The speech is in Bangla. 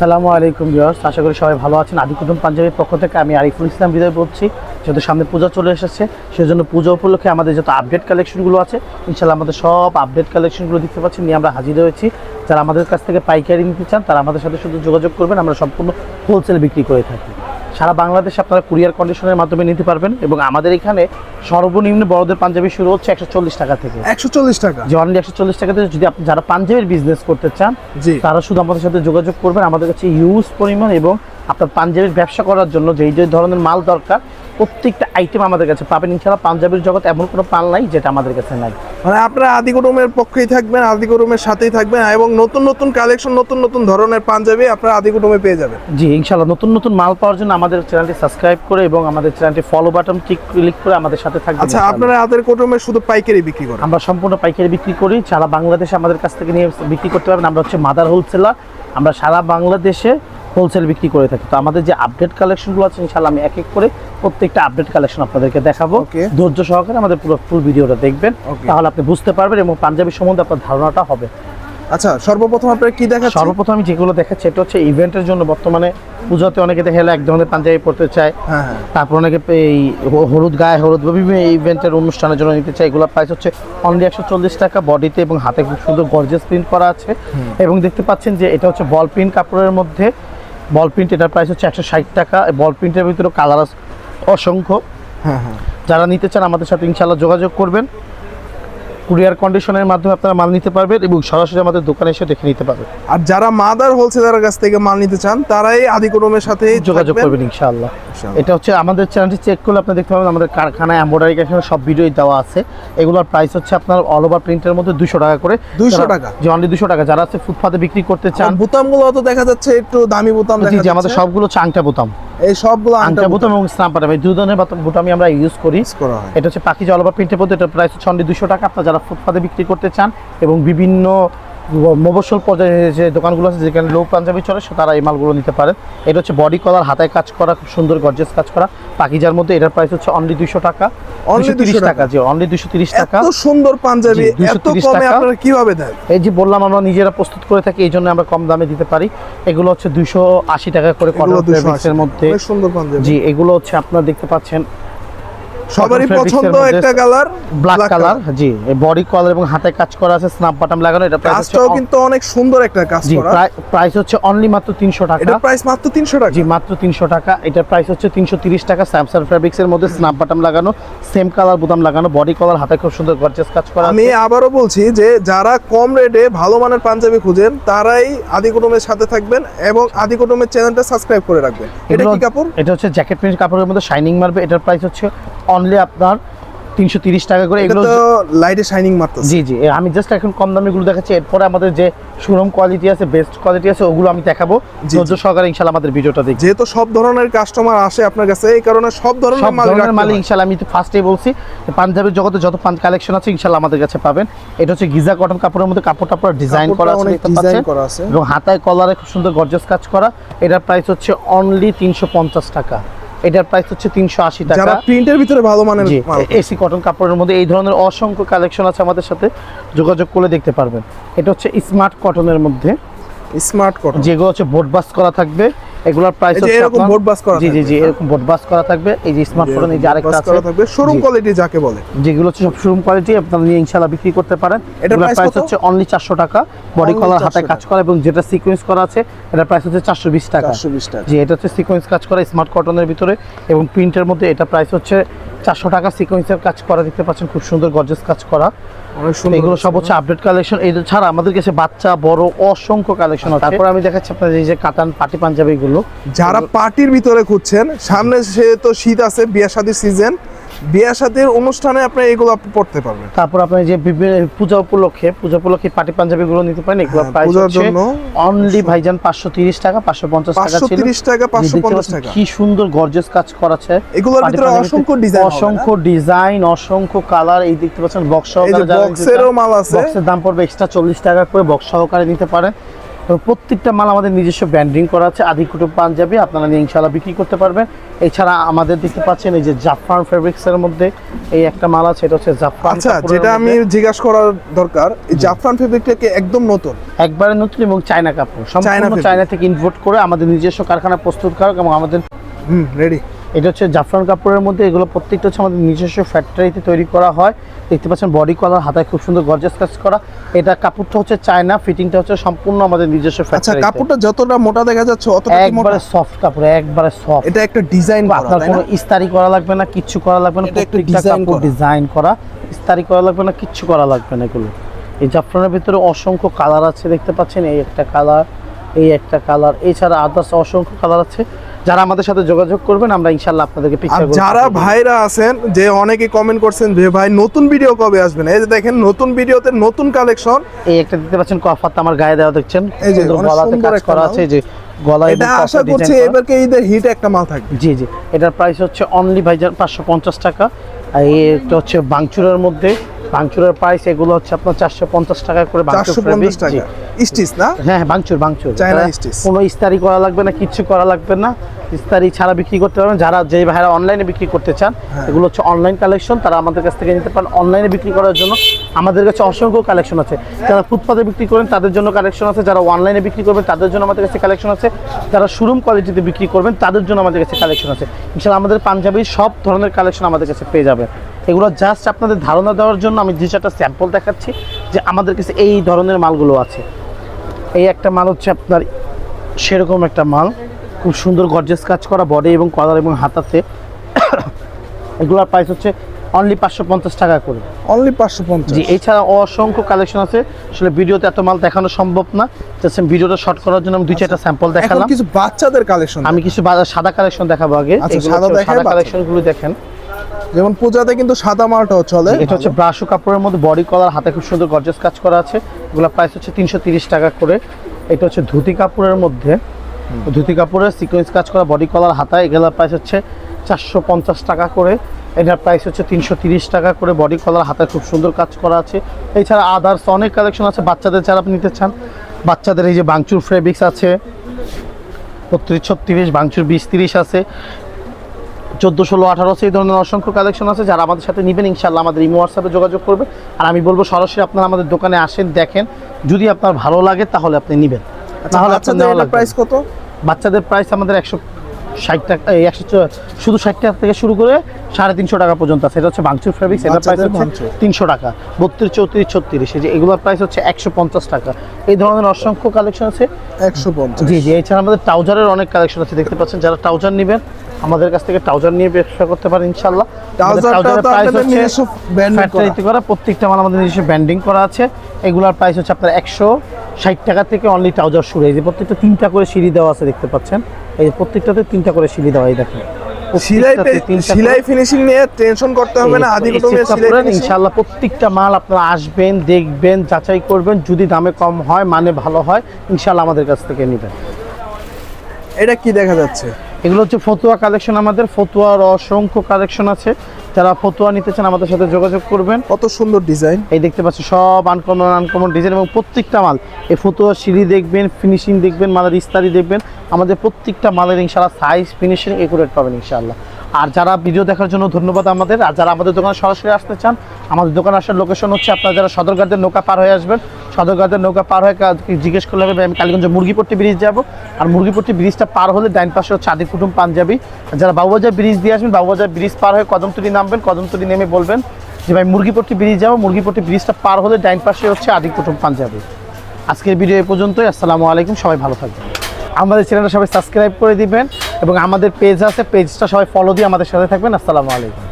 সালামু আলাইকুম ভিউয়ার্স, আশা করি সবাই ভালো আছেন। আদি কুটুম পাঞ্জাবির পক্ষ থেকে আমি আরিফুল ইসলাম বিদায় বলছি। যেহেতু সামনে পূজা চলে এসেছে সেই জন্য পূজা উপলক্ষে আমাদের যত আপডেট কালেকশনগুলো আছে ইনশাল্লাহ আমাদের সব আপডেট কালেকশনগুলো দেখতে পাচ্ছি নিয়ে আমরা হাজির হয়েছি। যারা আমাদের কাছ থেকে পাইকারি নিতে চান, তারা আমাদের সাথে শুধু যোগাযোগ করবেন, আমরা সম্পূর্ণ হোলসেল বিক্রি করে থাকি। সারা বাংলাদেশে আপনারা কুরিয়ার কন্ডিশনের মাধ্যমে নিতে পারবেন এবং আমাদের এখানে সর্বনিম্ন বড়দের পাঞ্জাবি শুরু হচ্ছে একশো চল্লিশ টাকা থেকে। একশো চল্লিশ টাকা। যে অনলি একশো চল্লিশ টাকাতে যদি আপনি যারা পাঞ্জাবির বিজনেস করতে চান জি। তারা শুধু আমাদের সাথে যোগাযোগ করবেন। আমাদের কাছে ইউজ পরিমাণ এবং আপনার পাঞ্জাবির ব্যবসা করার জন্য যেই যে ধরনের মাল দরকার প্রত্যেকটা আইটেম আমাদের কাছে পাবেন ইনশাল্লাহ পাঞ্জাবির জগৎ এমন কোনো মাল নাই যেটা আমাদের কাছে নাই। মানে আপনারা আদিগরমের পক্ষেই থাকবেন আদিগরমের সাথেই থাকবেন এবং নতুন নতুন কালেকশন নতুন নতুন ধরনের পাঞ্জাবি আপনারা আদিগরমে পেয়ে যাবেন। জি ইনশাল্লাহ নতুন নতুন মাল পাওয়ার জন্য আমাদের চ্যানেলটি সাবস্ক্রাইব করে এবং আমাদের চ্যানেলটি ফলো বাটন টিক ক্লিক করে আমাদের সাথে থাকবেন আচ্ছা আপনারা আদের কুটুমে শুধু পাইকারি বিক্রি করেন? আমরা সম্পূর্ণ পাইকারি বিক্রি করি। সারা বাংলাদেশে আমাদের কাছ থেকে নিয়ে বিক্রি করতে পারবেন। আমরা হচ্ছে মাদার হোলসেলার আমরা সারা বাংলাদেশে হোলসেল বিক্রি করে থাকি। তো আমাদের যে আপডেট কালেকশনগুলো আছে ইনশাল্লাহ আমি এক এক করে প্রত্যেকটা আপডেট কালেকশন আপনাদেরকে দেখাবো. ধৈর্য সহকারে আমাদের পুরো ফুল ভিডিওটা দেখবেন। তাহলে আপনি বুঝতে পারবেন এবং পাঞ্জাবি সম্বন্ধে আপনার ধারণাটা হবে। আচ্ছা সর্বপ্রথম আপনারা কি দেখাচ্ছেন? সর্বপ্রথম আমি যেগুলো দেখাচ্ছি এটা হচ্ছে ইভেন্টের জন্য বর্তমানে পুজোতে অনেকে দেখে এলো এক ধরনের পাঞ্জাবি পড়তে চায়। হ্যাঁ হ্যাঁ। তারপর অনেকে এই হলুদ গায়ে হলুদ বিভিন্ন ইভেন্টের অনুষ্ঠানের জন্য নিতে চাই এগুলোর প্রাইস হচ্ছে অনলি একশো চল্লিশ টাকা বডিতে এবং হাতে খুব সুন্দর গর্জেস প্রিন্ট করা আছে। এবং দেখতে পাচ্ছেন যে এটা হচ্ছে বল প্রিন্ট কাপড়ের মধ্যে বল প্রিন্ট এটার প্রাইস হচ্ছে একশো ষাট টাকা। বল প্রিন্টের ভিতরে কালার অসংখ্য। হ্যাঁ হ্যাঁ। যারা নিতে চান আমাদের সাথে ইনশাল্লাহ যোগাযোগ করবেন। কুরিয়ার কন্ডিশনের মাধ্যমে আপনারা মাল নিতে পারবেন এবং সরাসরি আমাদের দোকানে এসে দেখে নিতে পারবেন। আর যারা মাদার হোলসেলারের কাছ থেকে মাল নিতে চান তারাই আদিগরমের সাথে যোগাযোগ করবেন ইনশাআল্লাহ। এটা হচ্ছে আমাদের চ্যানেলটি চেক করলে আপনি দেখতে পাবেন আমাদের কারখানায় এম্বয়ডারি কারখানা সব ভিডিওই দেওয়া আছে। এগুলোর প্রাইস হচ্ছে আপনার অল ওভার প্রিন্টের মধ্যে দুশো টাকা করে। 200 যারা- টাকা? যে অনলি দুশো টাকা। যারা আছে ফুটপাতে বিক্রি করতে চান বুতামগুলো তো দেখা যাচ্ছে একটু দামি বোতাম আমাদের সবগুলো চাংটা বোতাম। এই সবগুলো আংটা বোতাম এবং স্নাপার ভাই দুই ধরনের বাতাম- বোতামই আমরা ইউজ করি। এটা হচ্ছে পাখি জলবা প্রিন্টের মধ্যে এটা প্রাইস হচ্ছে অনলি দুশো টাকা। আপনার যারা ফুটপাতে বিক্রি করতে চান এবং বিভিন্ন মফস্বল পর্যায়ে যে দোকানগুলো আছে যেখানে লো পাঞ্জাবি চলে সে তারা এই মালগুলো নিতে পারেন এটা হচ্ছে বডি কলার হাতায় কাজ করা খুব সুন্দর গর্জেস কাজ করা। পাকিজার মধ্যে এটার প্রাইস হচ্ছে অনলি দুশো টাকা। Only 230 200 টাকা জি অনলি দুশো তিরিশ টাকা। এত সুন্দর পাঞ্জাবি এত কমে আপনারা কীভাবে দেন? এই যে বললাম আমরা নিজেরা প্রস্তুত করে থাকি এই জন্য আমরা কম দামে দিতে পারি। এগুলো হচ্ছে দুশো আশি টাকা করে এগুলো কটন ফেব্রিক্সের মধ্যে। সুন্দর পাঞ্জাবি। জি এগুলো হচ্ছে আপনারা দেখতে পাচ্ছেন সবারই এর পছন্দ একটা কালার ব্ল্যাক কালার জি বডি কলার এবং হাতে কাজ করা আছে স্ন্যাপ বাটন লাগানো এটা কাজটাও কিন্তু অনেক সুন্দর একটা কাজ করা। প্রাইস হচ্ছে অনলি মাত্র তিনশো টাকা। এটা প্রাইস মাত্র তিনশো টাকা। জি মাত্র তিনশো টাকা। এটার প্রাইস হচ্ছে তিনশো তিরিশ টাকা। স্যামসাং ফ্যাব্রিক্সের মধ্যে স্ন্যাপ বাটন লাগানো সেম কালার বোতাম লাগানো বডি কলার হাতে খুব সুন্দর গর্জেস কাজ করা আমি আছে। আবারও বলছি যে যারা কম রেটে ভালো মানের পাঞ্জাবি খুঁজেন তারাই আদিকুটুমের সাথে থাকবেন এবং আদিকুটুমের চ্যানেলটা সাবস্ক্রাইব করে রাখবেন। এটা কি কাপড়? এটা হচ্ছে জ্যাকেট প্রিন্ট কাপড়ের মধ্যে শাইনিং মারবে। এটার প্রাইস হচ্ছে অনলি আপনার তিনশো তিরিশ টাকা করে এগুলো তো লাইটে শাইনিং মারতেছে জি জি। আমি জাস্ট এখন কম দামিগুলো দেখাচ্ছি। এরপরে আমাদের যে শোরুম কোয়ালিটি আছে বেস্ট কোয়ালিটি আছে ওগুলো আমি দেখাবো। ধৈর্য সহকারে আমাদের ভিডিওটা দেখি যেহেতু সব ধরনের কাস্টমার আসে আপনার কাছে এই কারণে সব ধরনের মাল ধরনের আমি তো ফার্স্টেই বলছি পাঞ্জাবের জগতে যত পাঞ্জ কালেকশন আছে ইনশাল্লাহ আমাদের কাছে পাবেন। এটা হচ্ছে গিজা কটন কাপড়ের মধ্যে কাপড়টা পুরো ডিজাইন করা আছে দেখতে পাচ্ছেন? এবং হাতায় কলারে খুব সুন্দর গর্জাস কাজ করা। এটার প্রাইস হচ্ছে অনলি তিনশো পঞ্চাশ টাকা। এটার প্রাইস হচ্ছে তিনশো আশি টাকা। যারা প্রিন্টের ভিতরে ভালো মানের এসি কটন কাপড়ের মধ্যে এই ধরনের অসংখ্য কালেকশন আছে আমাদের সাথে। যোগাযোগ করে দেখতে পারবেন। এটা হচ্ছে স্মার্ট কটনের মধ্যে। স্মার্ট কটন যেগুলো হচ্ছে বোর্ড বাস করা থাকবে। এগুলোর প্রাইস হচ্ছে এরকম বোর্ড বাস করা জি জি জি। এরকম বোর্ড বাস করা থাকবে। এই যে স্মার্টফোন এই যে আরেকটা আছে। থাকবে। শোরুম কোয়ালিটি যাকে বলে। যেগুলো হচ্ছে সব শোরুম কোয়ালিটি আপনারা নিয়ে ইনশাআল্লাহ বিক্রি করতে পারেন। এটার প্রাইস হচ্ছে অনলি চারশো টাকা। বডি কলার হাতে কাজ করা এবং যেটা সিকোয়েন্স করা আছে এটার প্রাইস হচ্ছে চারশো বিশ টাকা। চারশো বিশ টাকা। জি এটা হচ্ছে সিকোয়েন্স কাজ করা স্মার্ট কটনের ভিতরে এবং প্রিন্টের মধ্যে এটা প্রাইস হচ্ছে চারশো টাকা সিকোয়েন্সের কাজ করা দেখতে পাচ্ছেন খুব সুন্দর গর্জেস কাজ করা। অনেক সুন্দর। এগুলো সব হচ্ছে আপডেট কালেকশন এই ছাড়া আমাদের কাছে বাচ্চা বড় অসংখ্য কালেকশন আছে। তারপর আমি দেখাচ্ছি আপনাদের এই যে কাটান পার্টি পাঞ্জাবি গুলো যারা পার্টির ভিতরে খুঁজছেন সামনে সে তো শীত আছে বিয়ে শাদির সিজন বিয়া শাদির অনুষ্ঠানে আপনি এগুলো আপনি পড়তে পারবেন। তারপর আপনার যে বিভিন্ন পূজা উপলক্ষে পূজা উপলক্ষে পাটি পাঞ্জাবি গুলো নিতে পারেন এগুলো হ্যাঁ, প্রাইস পূজার হচ্ছে জন্য অনলি ভাইজান পাঁচশো তিরিশ টাকা পাঁচশো পঞ্চাশ টাকা ছিল। তিরিশ টাকা জি, পাঁচশো দেখতে পঞ্চাশ পাচ্ছেন টাকা। কি সুন্দর গর্জেস কাজ করাছে এগুলোর ভিতরে অসংখ্য ডিজাইন অসংখ্য ডিজাইন অসংখ্য কালার এই দেখতে পাচ্ছেন বক্স সহকারে বক্সেরও মাল আছে। বক্সের দাম পড়বে এক্সট্রা চল্লিশ টাকা করে বক্স সহকারে নিতে পারেন। প্রত্যেকটা মাল আমাদের নিজস্ব ব্র্যান্ডিং করা আছে। আদি কুটুম পাঞ্জাবি আপনারা নিয়ে ইনশাল্লাহ বিক্রি করতে পারবেন। এছাড়া আমাদের দেখতে পাচ্ছেন এই যে জাফরান ফেব্রিক্সের মধ্যে এই একটা মাল আছে এটা হচ্ছে জাফরান আচ্ছা যেটা আমি। জিজ্ঞাসা করার দরকার এই জাফরান ফেব্রিকটাকে একদম নতুন? একবারে নতুন এবং চায়না কাপড়। সম্পূর্ণ। চায়না থেকে ইম্পোর্ট করে আমাদের নিজস্ব কারখানা প্রস্তুত প্রস্তুতকারক এবং আমাদের হুম রেডি এটা হচ্ছে জাফরান কাপড়ের মধ্যে এগুলো প্রত্যেকটা হচ্ছে আমাদের নিজস্ব ফ্যাক্টরিতে তৈরি করা হয়। দেখতে পাচ্ছেন বডি কলার হাতায় খুব সুন্দর গর্জাস কাজ করা। এটা কাপড়টা হচ্ছে চায়না ফিটিংটা হচ্ছে সম্পূর্ণ আমাদের নিজস্ব আচ্ছা ফ্যাক্টরি কাপড়টা যতটা মোটা দেখা যাচ্ছে অতটা কি মোটা? একবারে সফট কাপড় একবারে সফট এটা একটা ডিজাইন করা আপনার কোনো ইস্তারি করা লাগবে না কিচ্ছু করা লাগবে না প্রত্যেকটা কাপড় ডিজাইন করা। ইস্তারি করা লাগবে না কিচ্ছু করা লাগবে না এগুলো। এই জাফরানের ভিতরে অসংখ্য কালার আছে দেখতে পাচ্ছেন এই একটা কালার এই একটা কালার এছাড়া আদার্স অসংখ্য কালার আছে। যারা আমাদের সাথে যোগাযোগ করবেন আমরা ইনশাল্লাহ আপনাদেরকে পিকচার যারা ভাইরা আছেন যে অনেকে কমেন্ট করছেন যে ভাই নতুন ভিডিও কবে আসবেন এই যে দেখেন নতুন ভিডিওতে নতুন কালেকশন এই একটা দেখতে পাচ্ছেন কফাত আমার গায়ে দেওয়া দেখছেন। এই যে, গলাতে কাজ করা আছে যে গলায় এটা আশা করছি। এবারকে ঈদের হিট একটা মাল থাকবে। জি জি এটার প্রাইস হচ্ছে অনলি ভাইজান পাঁচশো পঞ্চাশ টাকা। আর এটা হচ্ছে বাংচুরের মধ্যে। বাংচুরের প্রাইস এগুলো হচ্ছে আপনার চারশো পঞ্চাশ টাকা করে চারশো পঞ্চাশ টাকা। স্টিচ না? হ্যাঁ চায়না এটা কোনো ইস্তারি করা লাগবে না কিচ্ছু করা লাগবে না। ইস্তারি ছাড়া বিক্রি করতে পারবেন। যারা যে ভাইরা অনলাইনে বিক্রি করতে চান হ্যাঁ। এগুলো হচ্ছে অনলাইন কালেকশন তারা আমাদের কাছ থেকে নিতে পারেন। অনলাইনে বিক্রি করার জন্য আমাদের কাছে অসংখ্য কালেকশন আছে। যারা ফুটপাতে বিক্রি করেন তাদের জন্য কালেকশন আছে। যারা অনলাইনে বিক্রি করবেন তাদের জন্য আমাদের কাছে কালেকশন আছে। যারা শোরুম কোয়ালিটিতে বিক্রি করবেন তাদের জন্য আমাদের কাছে কালেকশন আছে। ইনশাল্লাহ আমাদের পাঞ্জাবির সব ধরনের কালেকশন আমাদের কাছে পেয়ে যাবে এগুলো জাস্ট আপনাদের ধারণা দেওয়ার জন্য আমি দু চারটা স্যাম্পল দেখাচ্ছি যে আমাদের কাছে এই ধরনের মালগুলো আছে। এই একটা মাল হচ্ছে আপনার সেরকম একটা মাল খুব সুন্দর গর্জেস কাজ করা বডি এবং কলার এবং হাতাতে। এগুলোর প্রাইস হচ্ছে অনলি পাঁচশো পঞ্চাশ টাকা করে। অনলি পাঁচশো পঞ্চাশ। জি এছাড়া অসংখ্য কালেকশন আছে। আসলে ভিডিওতে এত মাল দেখানো সম্ভব না। জাস্ট ভিডিওটা শর্ট করার জন্য আমি দুই চারটা স্যাম্পল দেখালাম। কিছু বাচ্চাদের কালেকশন আমি কিছু সাদা কালেকশন দেখাবো আগে। আচ্ছা, সাদা কালেকশনগুলো দেখেন। যেমন পূজাতে কিন্তু সাদা মালটাও চলে। এটা হচ্ছে ব্রাশু কাপড়ের মধ্যে বডি কলার হাতে খুব সুন্দর গর্জেস কাজ করা আছে। এগুলো প্রাইস হচ্ছে তিনশো টাকা করে। এটা হচ্ছে ধুতি কাপড়ের মধ্যে। ধুতি কাপড়ের সিকোয়েন্স কাজ করা বডি কলার হাতায় এগুলোর প্রাইস হচ্ছে চারশো পঞ্চাশ টাকা করে। এটার প্রাইস হচ্ছে তিনশো টাকা করে। বডি কলার হাতায় খুব সুন্দর কাজ করা আছে। এছাড়া আদার্স অনেক কালেকশন আছে, বাচ্চাদের যারা আপনি নিতে চান। বাচ্চাদের এই যে বাংচুর ফেব্রিক্স আছে, বত্রিশ ছত্রিশ, বাংচুর বিশ তিরিশ আছে। চোদ্দ ষোলো আঠারো এই ধরনের অসংখ্য কালেকশন আছে যারা আমাদের সাথে নেবেন। ইনশাল্লাহ আমাদের ইমো হোয়াটসঅ্যাপে যোগাযোগ করবে। আর আমি বলব সরাসরি আপনারা আমাদের দোকানে আসেন দেখেন। যদি আপনার ভালো লাগে তাহলে আপনি নেবেন। আচ্ছা, আপনার এটা লাগবে প্রাইস কত? বাচ্চাদের প্রাইস আমাদের একশো ষাট টাকা এই একশো শুধু ষাট টাকা থেকে শুরু করে সাড়ে তিনশো টাকা পর্যন্ত আছে। এটা হচ্ছে বাংচুর ফেব্রিক্স এটার প্রাইস হচ্ছে তিনশো টাকা। বত্রিশ চৌত্রিশ ছত্রিশ এই যে এগুলোর প্রাইস হচ্ছে একশো পঞ্চাশ টাকা। এই ধরনের অসংখ্য কালেকশন আছে। একশো পঞ্চাশ। জি জি এছাড়া আমাদের ট্রাউজারের অনেক কালেকশন আছে দেখতে পাচ্ছেন? যারা ট্রাউজার নেবেন আমাদের কাছ থেকে ট্রাউজার নিয়ে ব্যবসা করতে পারেন ইনশাল্লাহ ট্রাউজারের প্রাইস হচ্ছে। ফ্যাক্টরিতে করা। প্রত্যেকটা মাল আমাদের নিজস্ব ব্যান্ডিং করা আছে। এগুলার প্রাইস হচ্ছে আপনার একশো ষাট টাকা থেকে অনলি ট্রাউজার শুরু। এই যে প্রত্যেকটা তিনটা করে সিঁড়ি দেওয়া আছে দেখতে পাচ্ছেন। এই যে প্রত্যেকটাতে তিনটা করে সিঁড়ি দেওয়া এই দেখেন। সিলাই ফিনিশিং নিয়ে টেনশন করতে হবে না আদি। ইনশাল্লাহ প্রত্যেকটা মাল আপনারা আসবেন দেখবেন যাচাই করবেন যদি দামে কম হয় মানে ভালো হয় ইনশাল্লাহ আমাদের কাছ থেকে নেবেন। এটা কি দেখা যাচ্ছে? এগুলো হচ্ছে ফতুয়া কালেকশন আমাদের ফতুয়ার অসংখ্য কালেকশন আছে। যারা ফতুয়া নিতে চান আমাদের সাথে যোগাযোগ করবেন। কত সুন্দর ডিজাইন এই দেখতে পাচ্ছি সব আনকমন আনকমন ডিজাইন এবং প্রত্যেকটা মাল। এই ফতুয়া সিঁড়ি দেখবেন ফিনিশিং দেখবেন মালের ইস্তারি দেখবেন। আমাদের প্রত্যেকটা মালের ইনশাল্লাহ সাইজ ফিনিশিং একুরেট পাবেন ইনশাল্লাহ আর যারা ভিডিও দেখার জন্য ধন্যবাদ আমাদের, আর যারা আমাদের দোকানে সরাসরি আসতে চান, আমাদের দোকানে আসার লোকেশন হচ্ছে আপনারা যারা সদরঘাটের নৌকা পার হয়ে আসবেন, সদরঘাটের নৌকা পার হয়ে জিজ্ঞেস করলে হবে, আমি কালীগঞ্জ মুরগিপট্টি ব্রিজ যাব। আর মুরগিপট্টি ব্রিজটা পার হলে ডাইন পাশে হচ্ছে আদি কুটুম পাঞ্জাবি। যারা বাবুবাজার ব্রিজ দিয়ে আসবেন, বাবুবাজার ব্রিজ পার হয়ে কদমতলি নামবেন, কদমতলি নেমে বলবেন যে, ভাই, মুরগিপট্টি ব্রিজ যাব। মুরগিপট্টি ব্রিজটা পার হলে ডাইন পাশে হচ্ছে আদি কুটুম পাঞ্জাবি। আজকের ভিডিও এ পর্যন্তই, আসসালামু আলাইকুম, সবাই ভালো থাকবেন। আমাদের চ্যানেলটা সবাই সাবস্ক্রাইব করে দিবেন। এবং আমাদের পেজ আছে পেজটা সবাই ফলো দিয়ে আমাদের সাথে থাকবেন। আসসালামু আলাইকুম।